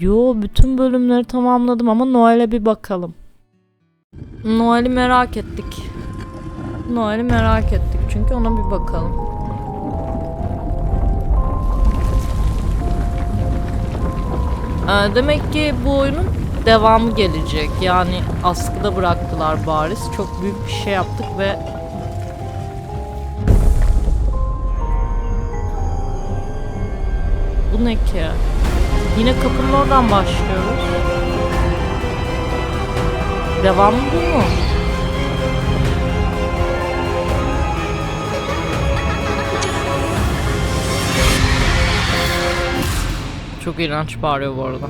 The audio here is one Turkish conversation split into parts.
Yo bütün bölümleri tamamladım ama Noel'e bir bakalım. Noel'i merak ettik. Noel'i merak ettik çünkü ona bir bakalım. Ee, demek ki bu oyunun devamı gelecek. Yani askıda bıraktılar bariz. Çok büyük bir şey yaptık ve Bu ne ki? Yine kapının oradan başlıyoruz. Devamı bu mu? Çok iğrenç bağırıyor bu arada.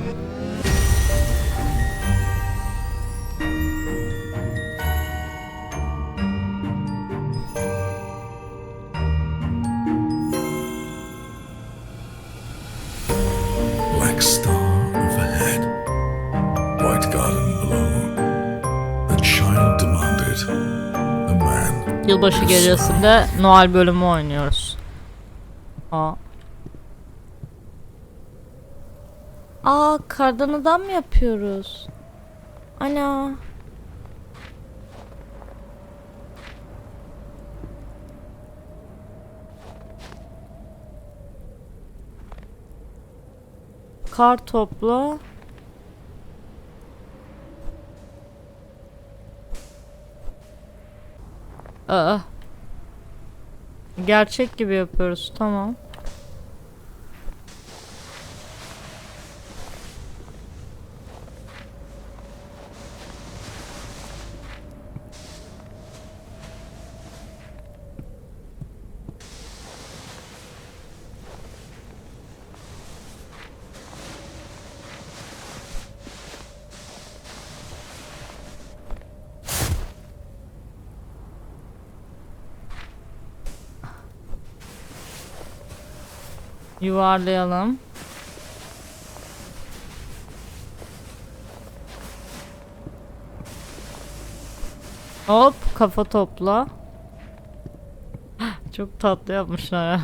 Yılbaşı gecesinde Noel bölümü oynuyoruz. Aa. Aa kardan adam mı yapıyoruz? Ana. Kar topla. Aa. Gerçek gibi yapıyoruz. Tamam. Yuvarlayalım. Hop kafa topla. Çok tatlı yapmışlar ya.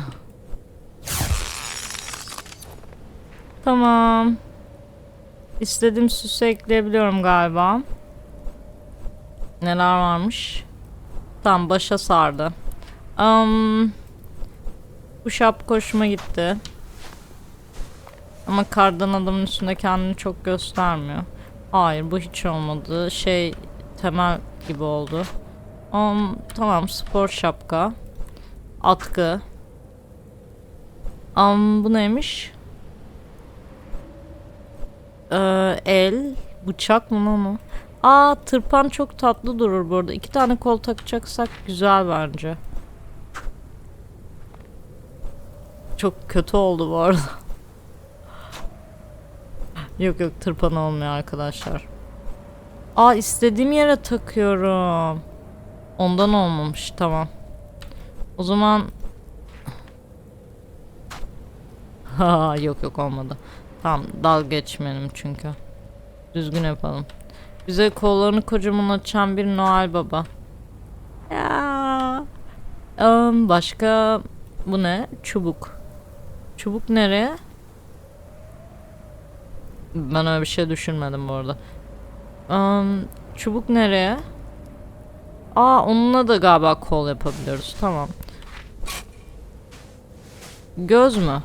Tamam. İstediğim süsü ekleyebiliyorum galiba. Neler varmış? Tamam başa sardı. Um, bu şapka hoşuma gitti. Ama kardan adamın üstünde kendini çok göstermiyor. Hayır bu hiç olmadı. Şey temel gibi oldu. Um, tamam spor şapka. Atkı. Um, bu neymiş? Ee, el. Bıçak mı lan o? Aa tırpan çok tatlı durur bu arada. İki tane kol takacaksak güzel bence. Çok kötü oldu bu arada. yok yok tırpan olmuyor arkadaşlar. Aa istediğim yere takıyorum. Ondan olmamış tamam. O zaman Ha yok yok olmadı. Tamam dal geçmeyelim çünkü. Düzgün yapalım. Bize kollarını kocaman açan bir Noel Baba. Ya. Em, başka bu ne? Çubuk. Çubuk nereye? Ben öyle bir şey düşünmedim bu arada. Em, çubuk nereye? Aa onunla da galiba kol yapabiliyoruz. Tamam. Göz mü?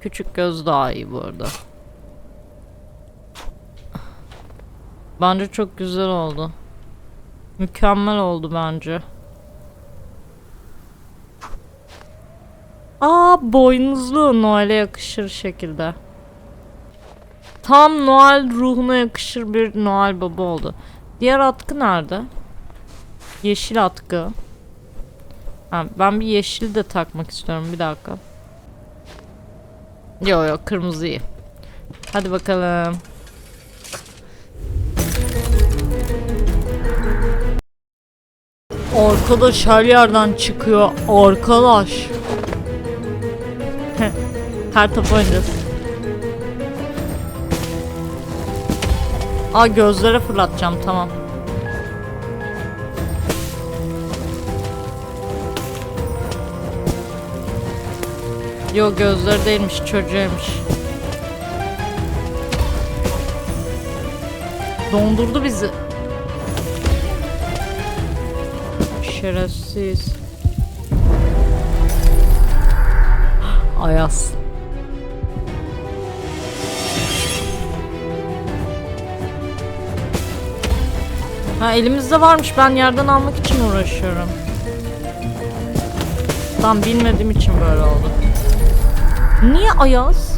Küçük göz daha iyi bu arada. Bence çok güzel oldu. Mükemmel oldu bence. Boynuzlu Noel'e yakışır şekilde. Tam Noel ruhuna yakışır bir Noel baba oldu. Diğer atkı nerede? Yeşil atkı. Ha, ben bir yeşil de takmak istiyorum bir dakika. Yo yo kırmızıyı. Hadi bakalım. Arkadaş her yerden çıkıyor. Arkadaş. Her top oynayacağız. Aa gözlere fırlatacağım tamam. Yo gözleri değilmiş çocuğuymuş. Dondurdu bizi. Şerefsiz. Ayaz. Ha elimizde varmış ben yerden almak için uğraşıyorum. Tam bilmediğim için böyle oldu. Niye Ayaz?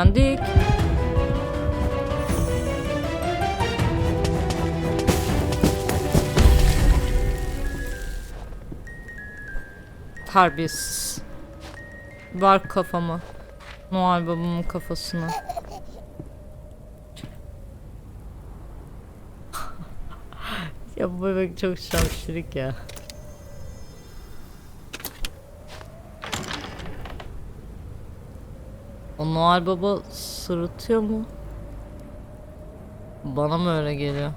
Yendik. Terbiyesiz. Var kafamı. Noel babamın kafasına. ya bu bebek çok şapşirik ya. O Noel Baba sırıtıyor mu? Bana mı öyle geliyor?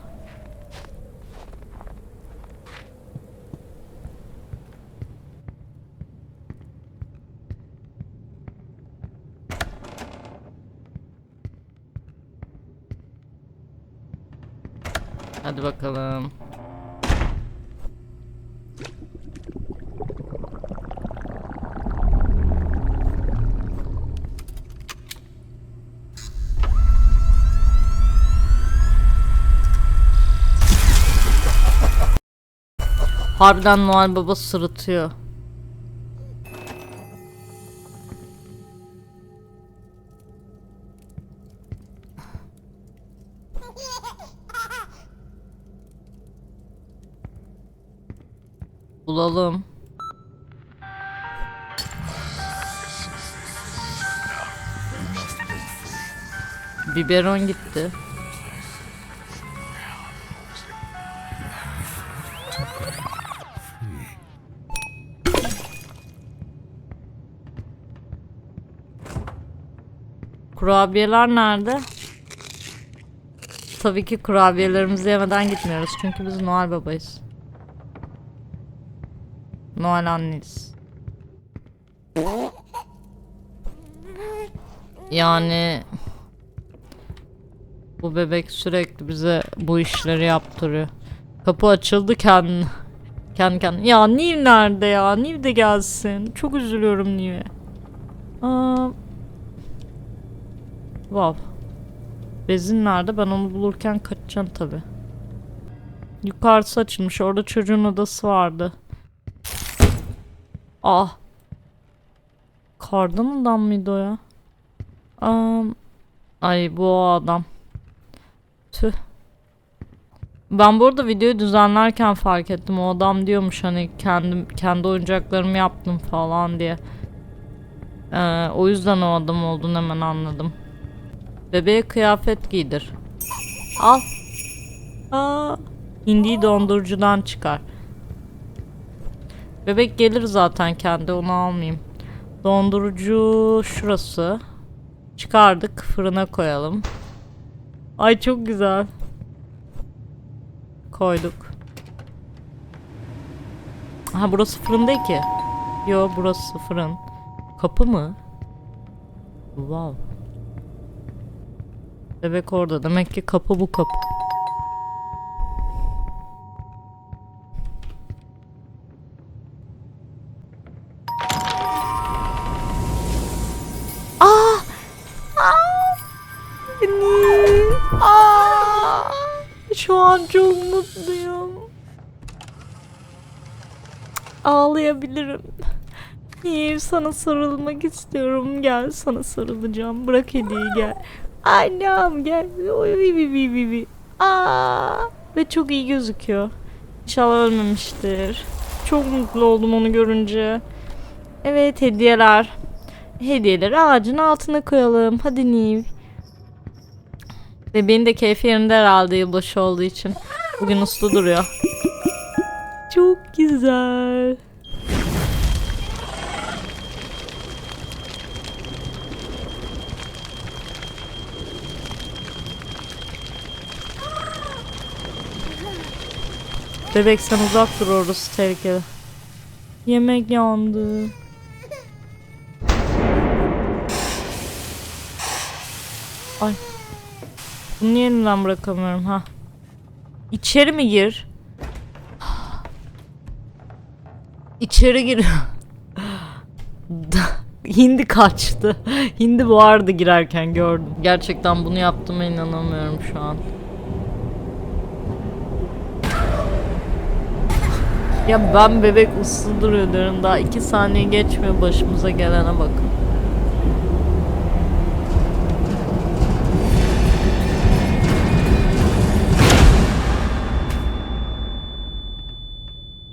Hadi bakalım. Harbiden Noel Baba sırıtıyor. Bulalım. Biberon gitti. Kurabiyeler nerede? Tabii ki kurabiyelerimizi yemeden gitmiyoruz. Çünkü biz Noel babayız. Noel anneyiz. Yani bu bebek sürekli bize bu işleri yaptırıyor. Kapı açıldı kendi kendi kendine. Ya Niv nerede ya? Niv de gelsin. Çok üzülüyorum Niv'e. Aa, Wow. Bezin nerede? Ben onu bulurken kaçacağım tabi. Yukarısı açılmış. Orada çocuğun odası vardı. Ah. Kardan adam mıydı o ya? Am, ay bu o adam. Tüh. Ben bu arada videoyu düzenlerken fark ettim. O adam diyormuş hani kendim kendi oyuncaklarımı yaptım falan diye. Ee, o yüzden o adam olduğunu hemen anladım. Bebeğe kıyafet giydir. Al. Aa, hindiyi dondurucudan çıkar. Bebek gelir zaten kendi onu almayayım. Dondurucu şurası. Çıkardık fırına koyalım. Ay çok güzel. Koyduk. Ha burası fırın ki. Yo burası fırın. Kapı mı? Wow. Bebek orada. Demek ki kapı bu kapı. Aa! Aa! Beni! Aa! Şu an çok mutluyum. Ağlayabilirim. Niye sana sarılmak istiyorum. Gel sana sarılacağım. Bırak hediyeyi gel. Annem gel. Oy bi bi. Aa! Ve çok iyi gözüküyor. İnşallah ölmemiştir. Çok mutlu oldum onu görünce. Evet hediyeler. Hediyeleri ağacın altına koyalım. Hadi Niv. Bebeğin de keyfi yerinde herhalde yılbaşı olduğu için. Bugün uslu duruyor. Çok güzel. Bebek sen uzak dur orası tehlikeli. Yemek yandı. Ay. Bunu niye elimden bırakamıyorum ha? İçeri mi gir? İçeri gir. Hindi kaçtı. Hindi vardı girerken gördüm. Gerçekten bunu yaptığıma inanamıyorum şu an. Ya ben bebek uslu duruyor diyorum daha iki saniye geçmiyor başımıza gelene bakın.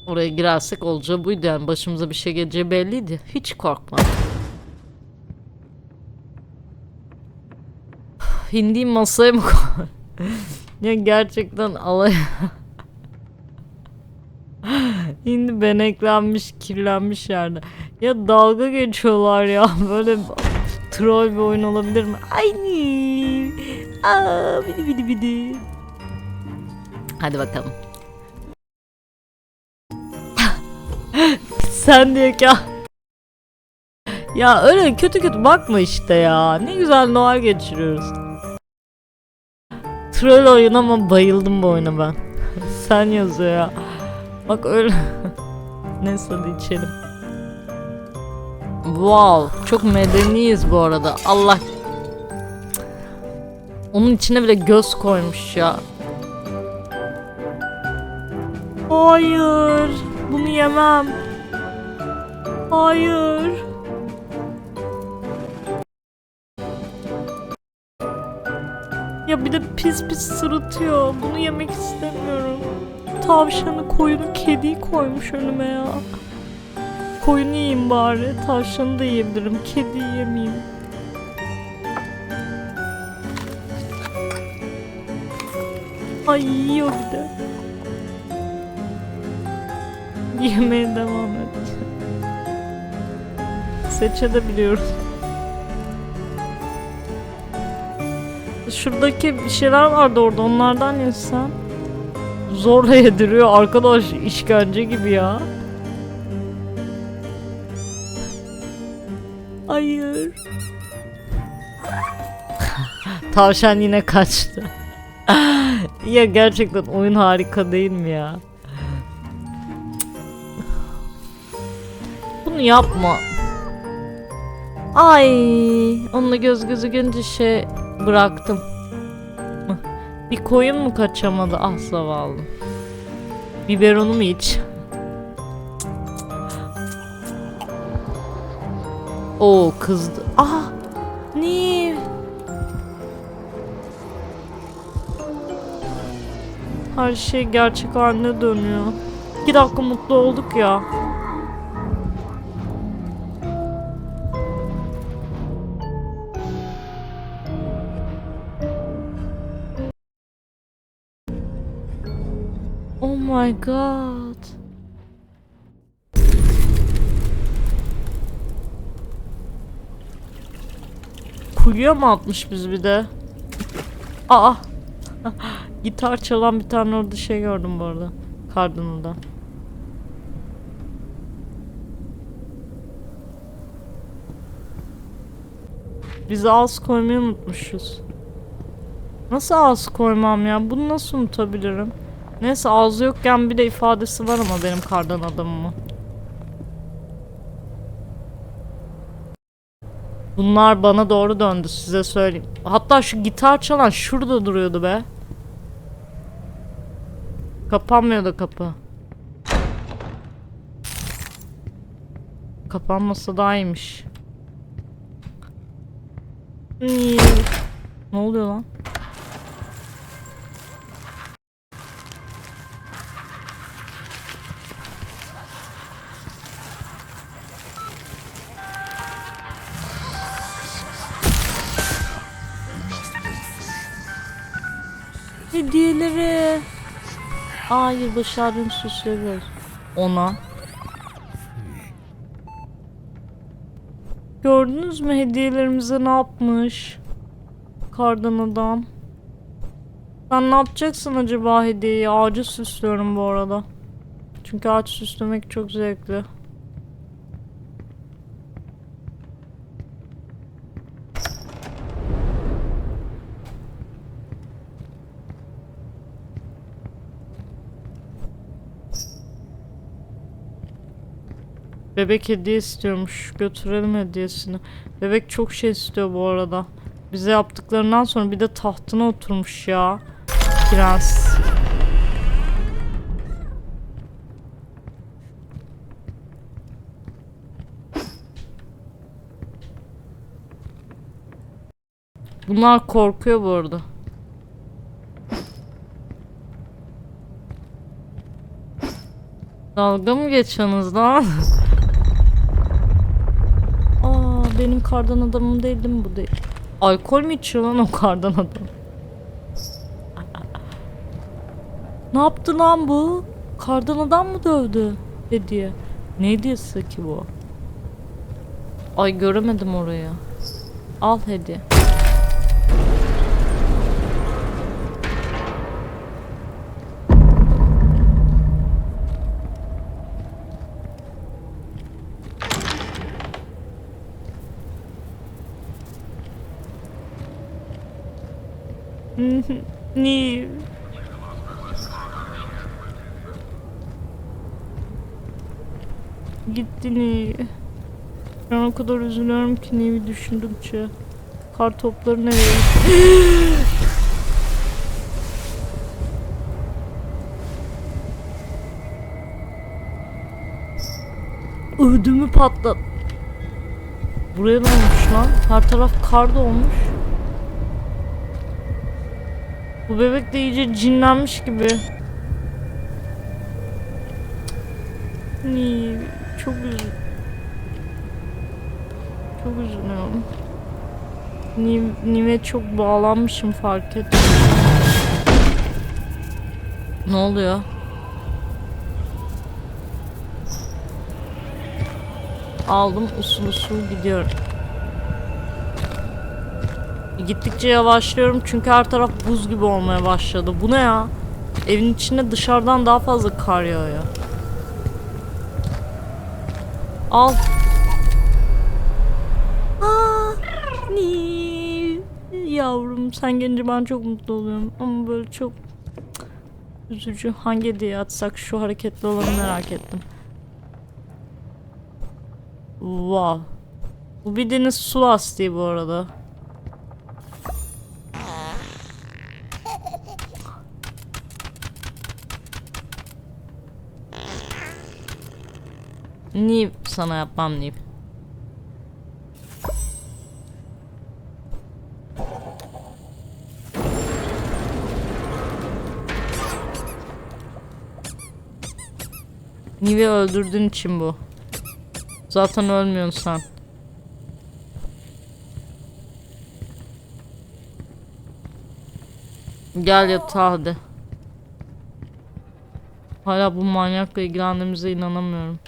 Oraya girersek olacağı buydu yani başımıza bir şey geleceği belliydi. Hiç korkma. Hindiyi masaya mı koy? ya gerçekten alay... Hindi beneklenmiş, kirlenmiş yerde. Ya dalga geçiyorlar ya. Böyle troll bir oyun olabilir mi? Aynı. Aa, bidi bidi bidi. Hadi bakalım. Sen diyor ki "Ah." Ya öyle kötü kötü bakma işte ya. Ne güzel Noel geçiriyoruz. Troll oyun ama bayıldım bu oyuna ben. Sen yazıyor ya. Bak öyle. Neyse hadi içelim. Wow, çok medeniyiz bu arada. Allah. Onun içine bile göz koymuş ya. Hayır, bunu yemem. Hayır. Ya bir de pis pis sırıtıyor. Bunu yemek istemiyorum. Tavşanı, koyunu, kediyi koymuş önüme ya. Koyunu yiyeyim bari. Tavşanı da yiyebilirim. Kediyi yemeyeyim. Ay yiyor bir de. Yemeye devam et. Seçebiliyoruz. Şuradaki bir şeyler vardı orada onlardan yesen. Zorla yediriyor arkadaş işkence gibi ya. Hayır. Tavşan yine kaçtı. ya gerçekten oyun harika değil mi ya? Bunu yapma. Ay, onunla göz gözü görünce şey bıraktım. Bir koyun mu kaçamadı? Ah zavallı. Biberonu mu iç? Oo kızdı. Ah! Niye? Her şey gerçek haline dönüyor. İki dakika mutlu olduk ya. My god. Kuyuya mı atmış biz bir de? Aa. Gitar çalan bir tane orada şey gördüm bu arada. Kardinal'da. Biz az koymayı unutmuşuz. Nasıl az koymam ya? Bunu nasıl unutabilirim? Neyse ağzı yokken bir de ifadesi var ama benim kardan adamımın. Bunlar bana doğru döndü size söyleyeyim. Hatta şu gitar çalan şurada duruyordu be. Kapanmıyor da kapı. Kapanmasa daha iyiymiş. Hmm. Ne oluyor lan? Aa yılbaşı süsleyebiliriz. Ona. Gördünüz mü hediyelerimize ne yapmış? Kardan adam. Sen ne yapacaksın acaba hediyeyi? Ağacı süslüyorum bu arada. Çünkü ağaç süslemek çok zevkli. Bebek hediye istiyormuş. Götürelim hediyesini. Bebek çok şey istiyor bu arada. Bize yaptıklarından sonra bir de tahtına oturmuş ya. Prens. Bunlar korkuyor bu arada. Dalga mı geçiyorsunuz lan? kardan adamım değil değil bu değil? Alkol mü içiyor lan o kardan adam? ne yaptı lan bu? Kardan adam mı dövdü? Hediye. Ne hediyesi ki bu? Ay göremedim orayı. Al hediye. Niye? Gitti Niye? Ben o kadar üzülüyorum ki Niye'yi düşündükçe. Kar topları nereye? Ödümü patlat. Buraya ne olmuş lan? Her taraf kar dolmuş. Bu bebek de iyice cinlenmiş gibi. Niye? Çok üzül. Çok üzülüyorum. Niye, niye çok bağlanmışım fark ettim. Ne oluyor? Aldım usul usul gidiyorum. Gittikçe yavaşlıyorum çünkü her taraf buz gibi olmaya başladı. Bu ne ya? Evin içinde dışarıdan daha fazla kar yağıyor. Al. Aa, ni. Yavrum sen gelince ben çok mutlu oluyorum. Ama böyle çok üzücü. Hangi hediye atsak şu hareketli olanı merak ettim. Wow. Bu bildiğiniz su lastiği bu arada. Niye sana yapmam Nip? Nive öldürdüğün için bu. Zaten ölmüyorsun sen. Gel yatağa hadi. Hala bu manyakla ilgilendiğimize inanamıyorum.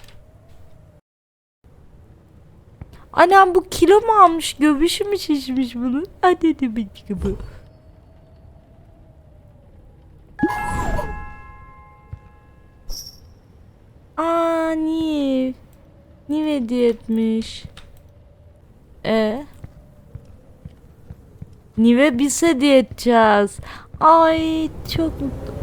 Anam bu kilo mu almış? Göbüşü mü şişmiş bunun? Hadi demek ki bu. Aa niye? Niye hediye etmiş? E? Niye biz hediye edeceğiz? Ay çok mutlu.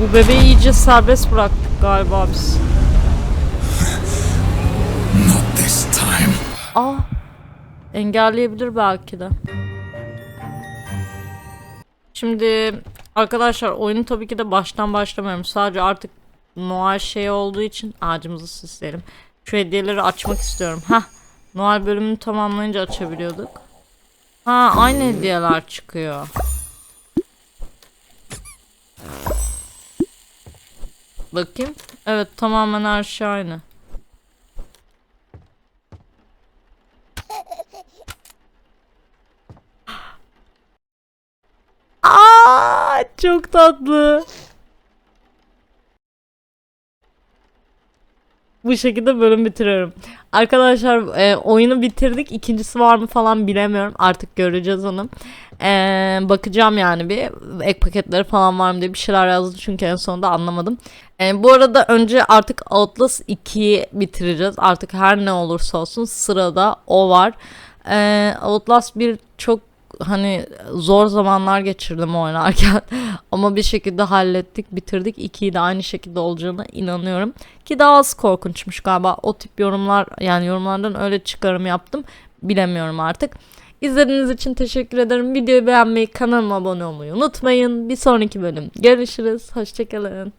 Bu bebeği iyice serbest bıraktık galiba biz. Not this time. Aa. Engelleyebilir belki de. Şimdi arkadaşlar oyunu tabii ki de baştan başlamıyorum. Sadece artık Noel şey olduğu için ağacımızı süsleyelim. Şu hediyeleri açmak istiyorum. Ha, Noel bölümünü tamamlayınca açabiliyorduk. Ha, aynı hediyeler çıkıyor. Bakayım. Evet, tamamen her şey aynı. Aa, çok tatlı. Bu şekilde bölüm bitiriyorum. Arkadaşlar e, oyunu bitirdik. İkincisi var mı falan bilemiyorum. Artık göreceğiz onu. E, bakacağım yani bir ek paketleri falan var mı diye bir şeyler yazdı çünkü en sonunda anlamadım. E, bu arada önce artık Outlast 2'yi bitireceğiz. Artık her ne olursa olsun sırada o var. E, Outlast 1 çok hani zor zamanlar geçirdim oynarken ama bir şekilde hallettik bitirdik ikiyi de aynı şekilde olacağına inanıyorum ki daha az korkunçmuş galiba o tip yorumlar yani yorumlardan öyle çıkarım yaptım bilemiyorum artık İzlediğiniz için teşekkür ederim. Videoyu beğenmeyi, kanalıma abone olmayı unutmayın. Bir sonraki bölüm görüşürüz. Hoşçakalın.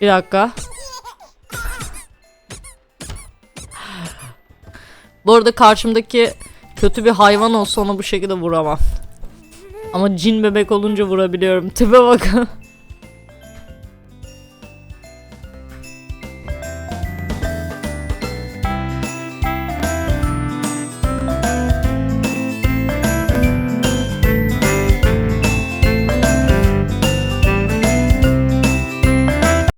Bir dakika. Bu arada karşımdaki kötü bir hayvan olsa onu bu şekilde vuramam. Ama cin bebek olunca vurabiliyorum. Tipe bakın.